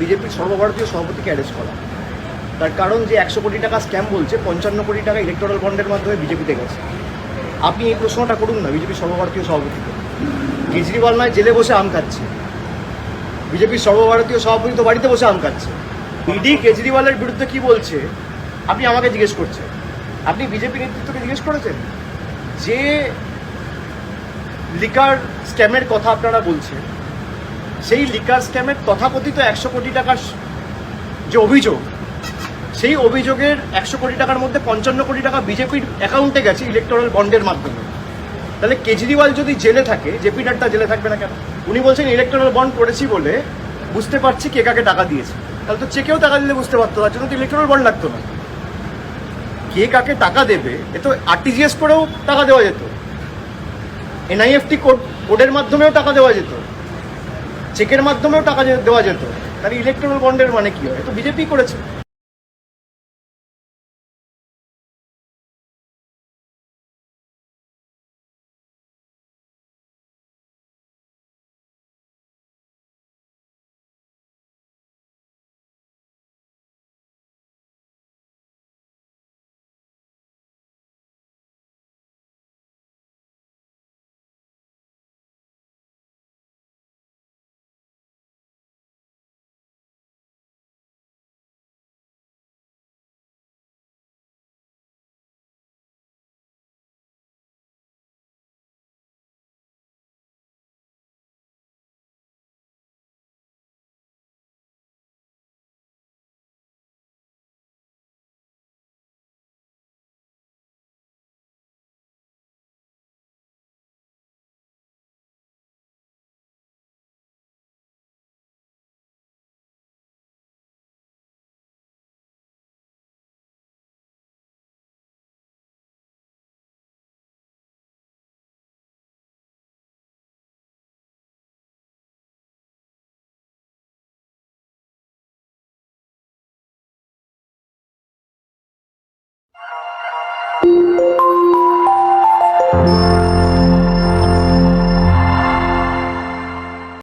বিজেপির সর্বভারতীয় সভাপতিকে অ্যারেস্ট করা। তার কারণ যে একশো কোটি টাকা স্ক্যাম বলছে, পঞ্চান্ন কোটি টাকা ইলেকট্রাল বন্ডের মাধ্যমে বিজেপিতে গেছে। আপনি এই প্রশ্নটা করুন না বিজেপির সর্বভারতীয় সভাপতিকে। কেজরিওয়াল নয়, জেলে বসে আম খাচ্ছে। বিজেপির সর্বভারতীয় সভাপতি তো বাড়িতে বসে আম খাচ্ছে। ইডি কেজরিওয়ালের বিরুদ্ধে কি বলছে, আপনি আমাকে জিজ্ঞেস করছেন। আপনি বিজেপি নেতৃত্বকে জিজ্ঞেস করেছেন? যে লিকার স্ক্যামের কথা আপনারা বলছেন সেই লিকার স্ক্যামের তথাকথিত একশো কোটি টাকার যে অভিযোগ, সেই অভিযোগের একশো কোটি টাকার মধ্যে পঞ্চান্ন কোটি টাকা বিজেপির অ্যাকাউন্টে গেছে ইলেকট্রাল বন্ডের মাধ্যমে। তাহলে কেজরিওয়াল যদি জেলে থাকে, জেপি নাড্ডা জেলে থাকবে না কেন? উনি বলছেন ইলেকট্রাল বন্ড করেছি বলে বুঝতে পারছি কে কাকে টাকা দিয়েছে। তাহলে তো চেকেও টাকা দিলে বুঝতে পারতো, তার জন্য তো ইলেকট্রাল বন্ড লাগতো না। কে কাকে টাকা দেবে, এ তো আরটিজিএস করেও টাকা দেওয়া যেত। এনআইএফটি কোড কোডের মাধ্যমেও টাকা দেওয়া যেত। চেকের মাধ্যমেও টাকা দেওয়া যেত তাহলে ইলেকট্রাল বন্ডের মানে কি হয়? তো বিজেপি করেছে।